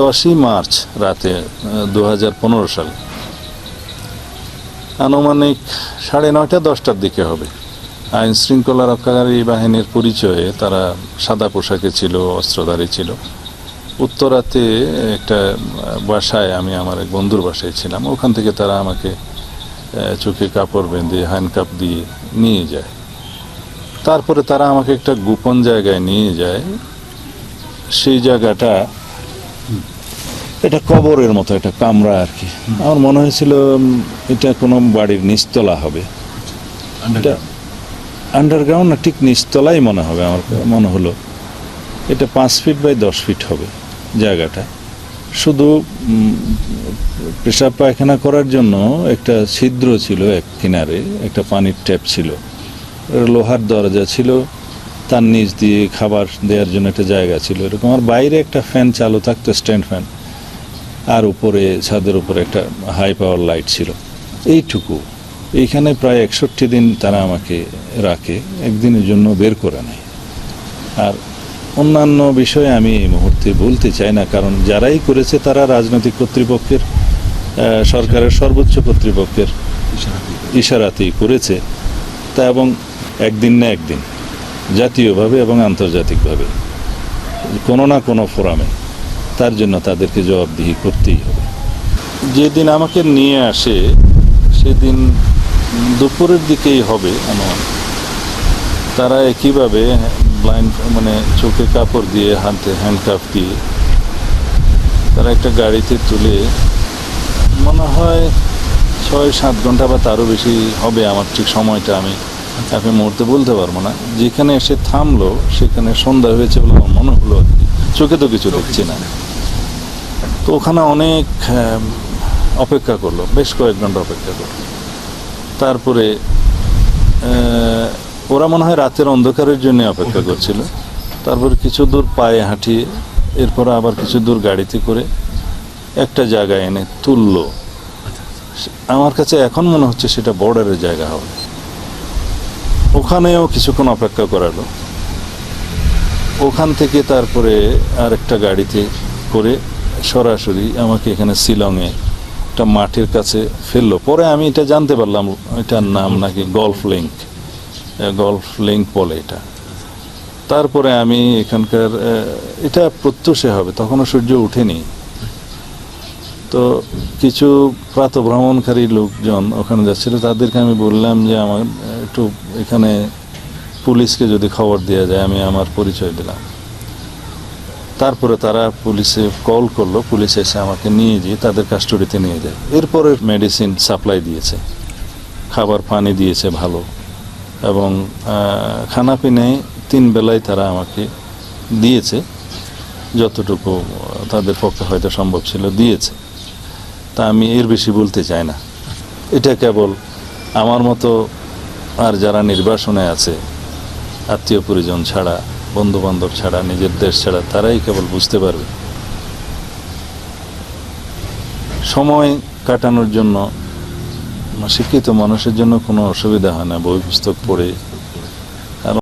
দশই মার্চ রাতে দু সালে। আনুমানিক সাড়ে নয়টা, দশটার দিকে হবে। আইন শৃঙ্খলা রক্ষাকারী বাহিনীর পরিচয়ে তারা সাদা পোশাকে ছিল, অস্ত্রধারী ছিল। উত্তরাতে একটা বাসায় আমি আমার এক বন্ধুর বাসায় ছিলাম। ওখান থেকে তারা আমাকে চোখে কাপড় বেঁধে হ্যান্ডকাপ দিয়ে নিয়ে যায়। তারপরে তারা আমাকে একটা গোপন জায়গায় নিয়ে যায়। সেই জায়গাটা এটা কবরের মতো একটা কামরা আর কি। আমার মনে হয়েছিল এটা কোনো বাড়ির নিচতলা হবে। এটা আন্ডারগ্রাউন্ড না ঠিক নিচতলাই মনে হবে আমার মনে হলো। এটা পাঁচ ফিট বাই দশ ফিট হবে জায়গাটা। শুধু পেশাব পায়খানা করার জন্য একটা ছিদ্র ছিল এক কিনারে একটা পানির ট্যাপ ছিল। লোহার দরজা ছিল তার নিচ দিয়ে খাবার দেওয়ার জন্য একটা জায়গা ছিল এরকম। আর বাইরে একটা ফ্যান চালু থাকতো স্ট্যান্ড ফ্যান আর উপরে ছাদের উপরে একটা হাই পাওয়ার লাইট ছিল। এইটুকু। এইখানে প্রায় একষট্টি দিন তারা আমাকে রাখে। একদিনের জন্য বের করে নেয়। আর অন্যান্য বিষয়ে আমি এই মুহূর্তে বলতে চাই না কারণ যারাই করেছে তারা রাজনৈতিক কর্তৃপক্ষের সরকারের সর্বোচ্চ কর্তৃপক্ষের ইশারাতেই করেছে। তা এবং একদিন না একদিন। জাতীয়ভাবে এবং আন্তর্জাতিকভাবে। কোনো না কোনো ফোরামে। তার জন্য তাদেরকে জবাবদিহি করতেই হবে। যেদিন আমাকে নিয়ে আসে, সেদিন দুপুরের দিকেই হবে আমার তারা একইভাবে ব্লাইন্ড মানে চোখে কাপড় দিয়ে হাতে হ্যান্ডকাপ দিয়ে তারা একটা গাড়িতে তুলে, মনে হয় ছয় সাত ঘণ্টা বা তারও বেশি হবে আমার ঠিক সময়টা আমি আপনি মুহূর্তে বলতে পারব না। যেখানে এসে থামলো, সেখানে সন্ধ্যা হয়েছে বলে আমার মনে হলো আর চোখে তো কিছু দেখছি না। তো ওখানে অনেক অপেক্ষা করল, বেশ কয়েক ঘণ্টা অপেক্ষা করল। তারপরে ওরা মনে হয় রাতের অন্ধকারের জন্য অপেক্ষা করছিল। তারপরে কিছু দূর পায়ে হাঁটিয়ে, এরপর আবার কিছু দূর গাড়িতে করে একটা জায়গায় এনে তুললো। আমার কাছে এখন মনে হচ্ছে সেটা বর্ডারের জায়গা হবে। ওখানেও কিছুক্ষণ অপেক্ষা করালো। ওখান থেকে তারপরে আরেকটা গাড়িতে করে সরাসরি আমাকে এখানে শিলংয়ে একটা মাঠের কাছে ফেলল। পরে আমি এটা জানতে পারলাম, এটার নাম নাকি গলফ লিঙ্ক। গলফ লিঙ্ক বলে এটা। তারপরে আমি এখানকার এটা প্রত্যুষে হবে, তখনও সূর্য ওঠেনি তো কিছু প্রাতভ্রমণকারী লোকজন ওখানে যাচ্ছিল, তাদেরকে আমি বললাম যে আমার একটু এখানে পুলিশকে যদি খবর দেওয়া যায়, আমি আমার পরিচয় দিলাম। তারপরে তারা পুলিশে কল করল, পুলিশ এসে আমাকে নিয়ে গিয়ে তাদের কাস্টডিতে নিয়ে যায়। এরপরে মেডিসিন সাপ্লাই দিয়েছে, খাবার পানি দিয়েছে ভালো, এবং খানা পিনায় তিন বেলায় তারা আমাকে দিয়েছে, যতটুকু তাদের পক্ষে হয়তো সম্ভব ছিল দিয়েছে। তা আমি এর বেশি বলতে চাই না। এটা কেবল আমার মতো আর যারা নির্বাসনে আছে, আত্মীয় পরিজন ছাড়া বন্ধু বান্ধব ছাড়া, নিজের দেশ ছাড়া, তারাই কেবল বুঝতে পারবে। সময় কাটানোর জন্য, শিক্ষিত মানুষের জন্য কোনো অসুবিধা হয় না। বই পুস্তক পড়ে